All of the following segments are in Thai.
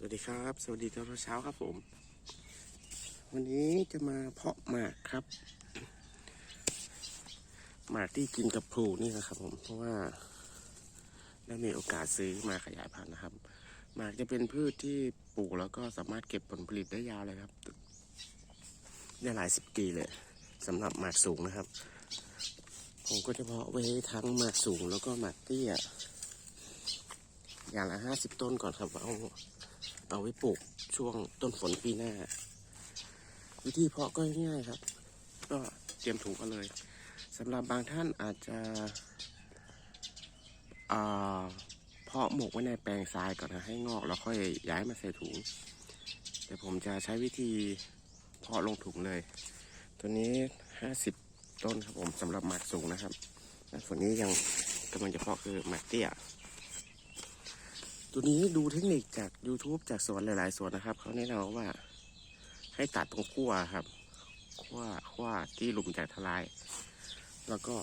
สวัสดีครับ สวัสดีตอนเช้าครับผม วันนี้จะมาเพาะหมากครับ หมากที่กินกับพลูนี่นะครับผมเพราะว่าได้มีโอกาสซื้อมาขยายพันธุ์นะครับ หมากจะเป็นพืชที่ปลูกแล้วก็สามารถเก็บผลผลิตได้ยาวเลยครับได้หลายสิบปีเลยสำหรับหมากสูงนะครับ ผมก็จะเพาะไว้ทั้งหมากสูงแล้วก็หมากเตี้ยอย่างละห้าสิบต้นก่อนครับเอา เอาไว้ปลูกช่วงต้นฝนปีหน้า วิธีเพาะก็ง่ายครับ ก็เตรียมถุงกันเลยสำหรับบางท่านอาจจะเพาะหมกไว้ในแปลงทรายก่อนนะให้งอกแล้วค่อยย้ายมาใส่ถุง แต่ผมจะใช้วิธีเพาะลงถุงเลย ตัวนี้ห้าสิบต้นครับผมสำหรับหมากสูงนะครับและส่วนนี้ยังกำลังจะเพาะคือหมากเตี้ย ตัวนี้ดูเทคนิคจาก YouTube จากสวนหลายๆสวนนะครับ เขาแนะนำว่า ให้ตัดตรงขั้วครับขั้วขั้วที่หลุมจากทลาย แล้วก็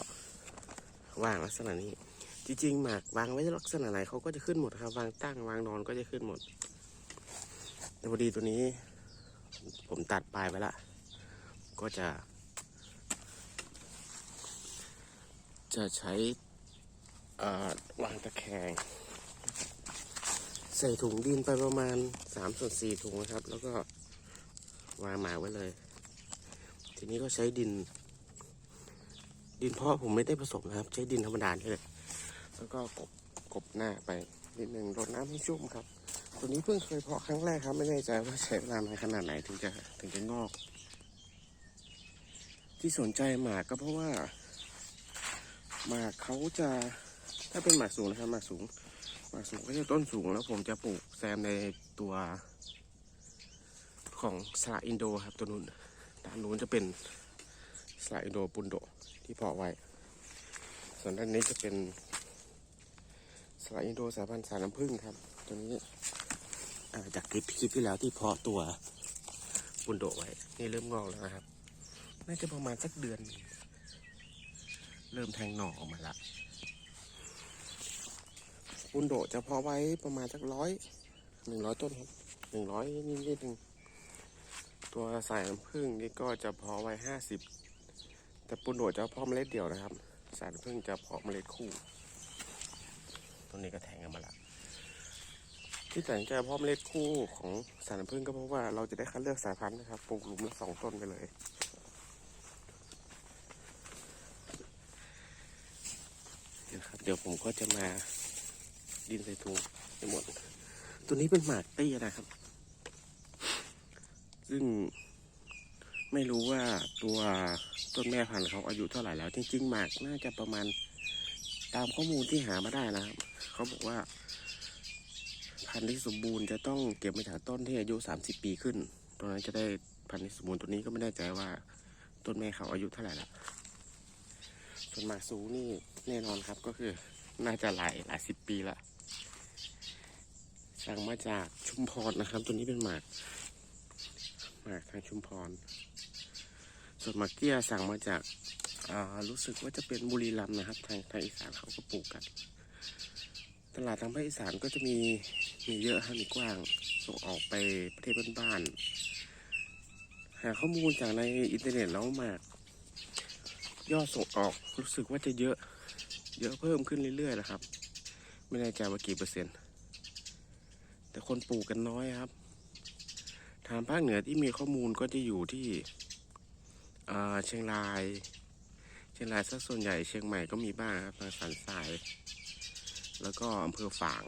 วางลักษณะนี้ จริงๆหมากวางไว้ลักษณะไหนเขาก็จะขึ้นหมดครับ วางตั้งวางนอนก็จะขึ้นหมด แต่พอดีตัวนี้ ผมตัดปลายไว้ละ ก็จะ จะใช้อ่อวางตะแคง ใส่ถุงดินไปประมาณสามส่วนสี่ถุงนะครับ แล้วก็วางหมาไว้เลย ทีนี้ก็ใช้ดิน ดินเพาะผมไม่ได้ผสมนะครับ ใช้ดินธรรมดาเลย แล้วก็กบกบหน้าไปนิดหนึ่งรดน้ำให้ชุ่มครับ ตัวนี้เพิ่งเคยเพาะครั้งแรกครับ ไม่แน่ใจว่าใช้เวลานานขนาดไหนถึงจะถึงจะงอก ที่สนใจหมากก็เพราะว่าหมากเขาจะถ้าเป็นหมากสูงนะครับหมากสูง กสูงก็จะต้นสูงแล้วผมจะปลูกแซมในตัวของสละอินโดครับตัวนู้นด้านนู้นจะเป็นสละอินโดปุนโดที่เพาะไว้ ส่วนด้านนี้จะเป็นสละอินโดสายพันธุ์สายน้ำผึ้งครับ ตัวนี้จากคลิปคลิปที่แล้วที่เพาะตัวปุนโดไว้ นี่เริ่มงอกแล้วนะครับ น่าจะประมาณสักเดือน เริ่มแทงหน่อออกมาละ ปุนโดจะเพาะไว้ประมาณสักร้อยหนึ่งร้อยต้นครับหนึ่งร้อยนิดนิดนึงตัวสายน้ำผึ้งนี่ก็จะเพาะไว้ห้าสิบแต่ปุนโดจะเพาะเมล็ดเดียวนะครับ สายน้ำผึ้งจะเพาะเมล็ดคู่ต้นนี้ก็แทงกันมาละที่ตัดใจเพาะเมล็ดคู่ของสายน้ำผึ้งก็เพราะว่าเราจะได้คัดเลือกสายพันธุ์นะครับปลูกหลุมละสองต้นไปเลยเดี๋ยวครับเดี๋ยวผมก็จะมา ดินใส่ถุงไปหมด ตัวนี้เป็นหมากเตี้ยนะครับ ซึ่งไม่รู้ว่าตัวต้นแม่พันธุ์เขาอายุเท่าไหร่แล้ว จริงๆหมากน่าจะประมาณตามข้อมูลที่หามาได้นะครับเขาบอกว่า พันธุ์ที่สมบูรณ์จะต้องเก็บมาจากต้นที่อายุ 30 ปีขึ้นตัวนั้นจะได้พันธุ์ที่สมบูรณ์ตัวนี้ก็ไม่แน่ใจว่าต้นแม่เขาอายุเท่าไหร่และส่วนหมากสูงนี่แน่นอนครับก็คือน่าจะหลายหลายสิบปีละ สั่งมาจากชุมพรนะครับ ตัวนี้เป็นหมากหมากทางชุมพร ส่วนหมากเกี้ยสั่งมาจาการู้สึกว่าจะเป็นบุรีรัมย์นะครับ ทางทางอีสานเขาก็ปลูกกัน ตลาดทางภาคอีสานก็จะมีมีเยอะฮะมีกว้างส่งออกไปประเทศบ้านๆหาข้อมูลจากในอินเทอร์เน็ตแล้วหมากยอดส่งออกรู้สึกว่าจะเยอะ เยอะเพิ่มขึ้นเรื่อยๆนะครับ ไม่แน่ใจว่ากี่เปอร์เซ็นต์ แต่คนปลูกกันน้อยครับ ทางภาคเหนือที่มีข้อมูลก็จะอยู่ที่เชียงราย เชียงรายซะส่วนใหญ่เชียงใหม่ก็มีบ้างครับทางสันทราย แล้วก็อำเภอฝาง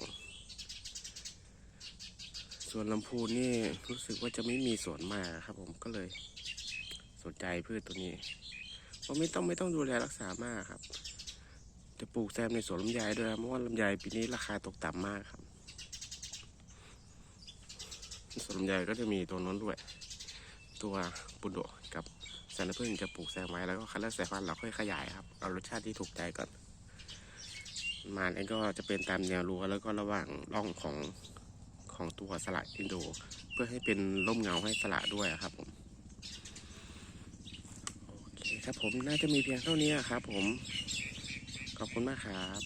ส่วนลำพูนนี่รู้สึกว่าจะไม่มีสวนมากครับ ผมก็เลยสนใจพืชตัวนี้เพราะไม่ต้องไม่ต้องดูแลรักษามากครับ จะปลูกแซมในสวนลำไยด้วยเพราะว่าลำไยปีนี้ราคาตกต่ำมากครับ ส่วนลำไยก็จะมีตัวน้นด้วย ตัวปุโดกับแซนพึ่งจะปลูกแซมไว้แล้วก็คัดเลือกสายพันธุ์เราค่อยขยายครับ เอารสชาติที่ถูกใจก่อน มาอันก็จะเป็นตามแนวรั้วแล้วก็ระหว่างร่องของของตัวสละอินโด เพื่อให้เป็นร่มเงาให้สละด้วยครับผมโอเคครับผมน่าจะมีเพียงเท่านี้ครับผม ขอบคุณมากครับ